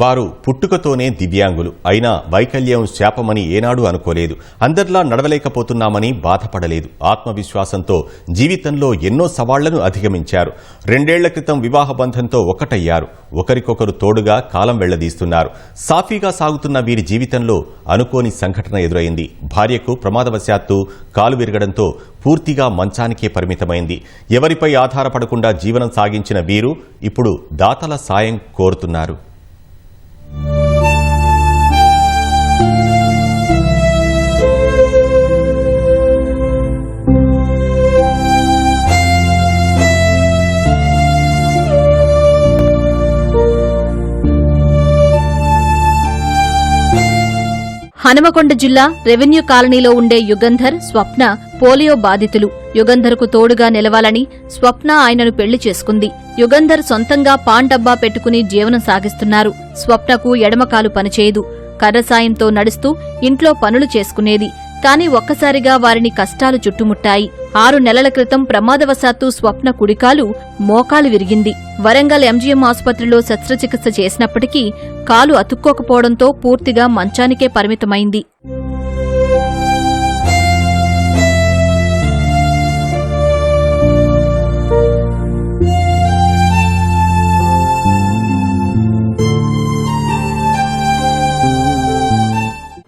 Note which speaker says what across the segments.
Speaker 1: వారు పుట్టుకతోనే దివ్యాంగులు. అయినా వైకల్యం శాపమని ఏనాడు అనుకోలేదు. అందరిలా నడవలేకపోతున్నామని బాధపడలేదు. ఆత్మవిశ్వాసంతో జీవితంలో ఎన్నో సవాళ్ళను అధిగమించారు. రెండేళ్ళ క్రితం వివాహ బంధంతో ఒకటయ్యారు. ఒకరికొకరు తోడుగా కాలం వెళ్ళదీస్తున్నారు. సాఫీగా సాగుతున్న వీరి జీవితంలో అనుకోని సంఘటన ఎదురైంది. భార్యకు ప్రమాదవశాత్తు కాలు విరగడంతో పూర్తిగా మంచానికే పరిమితమైంది. ఎవరిపై ఆధారపడకుండా జీవనం సాగించిన వీరు ఇప్పుడు దాతల సాయం కోరుతున్నారు.
Speaker 2: హనుమకొండ జిల్లా రెవెన్యూ కాలనీలో ఉండే యుగంధర్ స్వప్న పోలియో బాధితులు యుగంధర్కు తోడుగా నిలవాలని స్వప్న ఆయనను పెళ్ళి చేసుకుంది. యుగంధర్ సొంతంగా పాన్ డబ్బా పెట్టుకుని జీవనం సాగిస్తున్నారు. స్వప్నకు ఎడమకాలు పనిచేయదు. కర్ర సాయంతో నడుస్తూ ఇంట్లో పనులు చేసుకునేది. కాని ఒక్కసారిగా వారిని కష్టాలు చుట్టుముట్టాయి. ఆరు నెలల క్రితం ప్రమాదవశాత్తు స్వప్న కుడికాలు మోకాలు విరిగింది. వరంగల్ ఎంజీఎం ఆసుపత్రిలో శస్త్రచికిత్స చేసినప్పటికీ కాలు అతుక్కోకపోవడంతో పూర్తిగా మంచానికే పరిమితమైంది.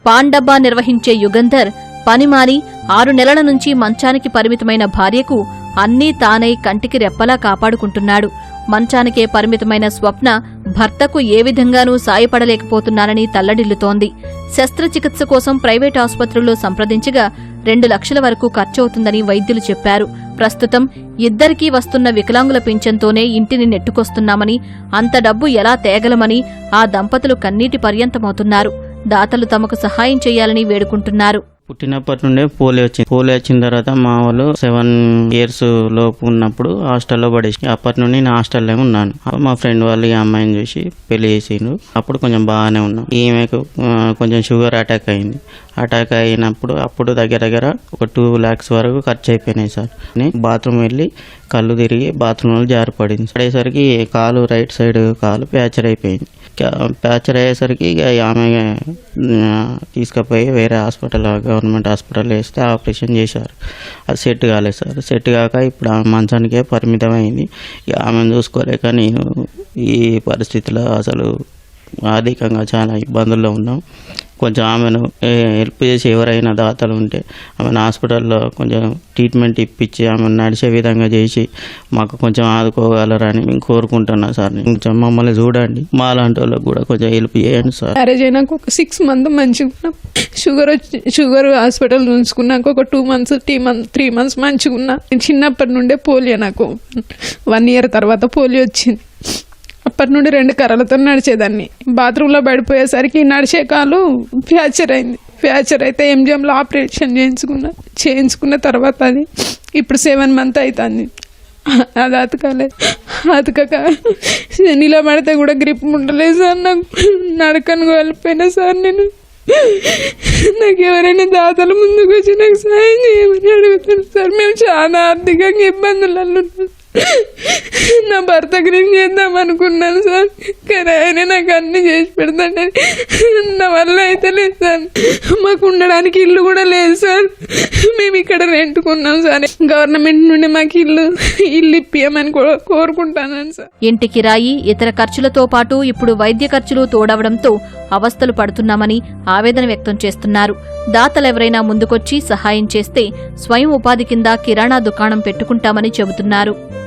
Speaker 2: పాండబ్బా నిర్వహించే యుగంధర్ పనిమాని ఆరు నెలల నుంచి మంచానికి పరిమితమైన భార్యకు అన్నీ తానై కంటికి రెప్పలా కాపాడుకుంటున్నాడు. మంచానికే పరిమితమైన స్వప్న భర్తకు ఏ విధంగానూ సాయపడలేకపోతున్నానని తల్లడిల్లుతోంది. శస్త్రచికిత్స కోసం ప్రైవేట్ ఆసుపత్రుల్లో సంప్రదించగా రెండు లక్షల వరకు ఖర్చవుతుందని వైద్యులు చెప్పారు. ప్రస్తుతం ఇద్దరికీ వస్తున్న వికలాంగుల పింఛన్తోనే ఇంటిని నెట్టుకొస్తున్నామని అంత డబ్బు ఎలా తేగలమని ఆ దంపతులు కన్నీటి పర్యంతమవుతున్నారు. దాతలు తమకు సహాయం చేయాలని వేడుకుంటున్నారు.
Speaker 3: పుట్టినప్పటి నుండే పోలియో వచ్చింది పోలియో వచ్చిన తర్వాత మా వాళ్ళు సెవెన్ ఇయర్స్ లోపు ఉన్నప్పుడు హాస్టల్లో పడేసి అప్పటి నుండి నేను హాస్టల్లో ఉన్నాను. మా ఫ్రెండ్ వాళ్ళు ఈ అమ్మాయిని చూసి పెళ్ళి చేసిండు అప్పుడు కొంచెం బాగానే ఉన్నాం. ఈమెకు కొంచెం షుగర్ అటాక్ అయింది. అటాక్ అయినప్పుడు అప్పుడు దగ్గర దగ్గర ఒక టూ ల్యాక్స్ వరకు ఖర్చు అయిపోయినాయి సార్. బాత్రూమ్ వెళ్ళి కళ్ళు తిరిగి బాత్రూంలో జారిపడింది. పడేసరికి కాలు రైట్ సైడ్ కాలు ప్యాచర్ అయిపోయింది. ప్యాచర్ అయ్యేసరికి ఇక ఆమె తీసుకుపోయి వేరే హాస్పిటల్ గవర్నమెంట్ హాస్పిటల్ వేస్తే ఆపరేషన్ చేశారు. అది సెట్ కాలేదు సార్. సెట్ కాక ఇప్పుడు ఆమె మంచానికే పరిమితమైంది. ఇక ఆమెను చూసుకోలేక నేను ఈ పరిస్థితిలో అసలు ఆర్థికంగా చాలా ఇబ్బందుల్లో ఉన్నాం. కొంచెం ఆమెను హెల్ప్ చేసి ఎవరైనా దాతలు ఉంటే ఆమెను హాస్పిటల్లో కొంచెం ట్రీట్మెంట్ ఇప్పించి ఆమెను నడిచే విధంగా చేసి మాకు కొంచెం ఆదుకోగలరని మేము కోరుకుంటున్నాం సార్. కొంచెం మమ్మల్ని చూడండి. మా లాంటి వాళ్ళకి కూడా కొంచెం హెల్ప్ చేయండి సార్.
Speaker 4: మ్యారేజ్ అయినాక ఒక సిక్స్ మంత్ మంచిగా ఉన్నాం. షుగర్ వచ్చి షుగర్ హాస్పిటల్ ఉంచుకున్నాక ఒక two months three month three months మంచిగా ఉన్నా. నేను చిన్నప్పటి నుండే పోలియో నాకు. వన్ ఇయర్ తర్వాత పోలియో వచ్చింది. అప్పటి నుండి రెండు కర్రలతో నడిచేదాన్ని. బాత్రూంలో పడిపోయేసరికి నడిచే కాలు ఫ్రాక్చర్ అయింది. ఫ్రాక్చర్ అయితే ఎంజిఎంలో ఆపరేషన్ చేయించుకున్నా చేయించుకున్న తర్వాత అది ఇప్పుడు సెవెన్ మంత్ అవుతుంది అది అతకలేదు అతకక. నిలబడితే కూడా గ్రిప్ ఉండలేదు సార్ నాకు. నడకను వెళ్ళిపోయినా సార్ నేను. నాకు ఎవరైనా దాతలు ముందుకు వచ్చి నాకు సాయం చేయమని అడుగుతాను సార్. మేము చాలా ఆర్థికంగా ఇబ్బందులలో ఉన్నాం. నా చేద్దాం అనుకున్నాను సార్. కానీ ఆయన నాకు అన్ని చేసి పెడతాడని. నా వల్ల అయితే లేదు సార్. మాకు ఉండడానికి ఇల్లు కూడా లేదు సార్. మేము ఇక్కడ రెంట్కున్నాం సార్. గవర్నమెంట్ నుండి మాకు ఇల్లు ఇల్లు ఇప్పియమని కోరుకుంటాను సార్.
Speaker 2: ఇంటి కిరాయి ఇతర ఖర్చులతో పాటు ఇప్పుడు వైద్య ఖర్చులు తోడవడంతో అవస్థలు పడుతున్నామని ఆవేదన వ్యక్తం చేస్తున్నారు. దాతలెవరైనా ముందుకొచ్చి సహాయం చేస్తే స్వయం ఉపాధి కింద కిరాణా దుకాణం పెట్టుకుంటామని చెబుతున్నారు.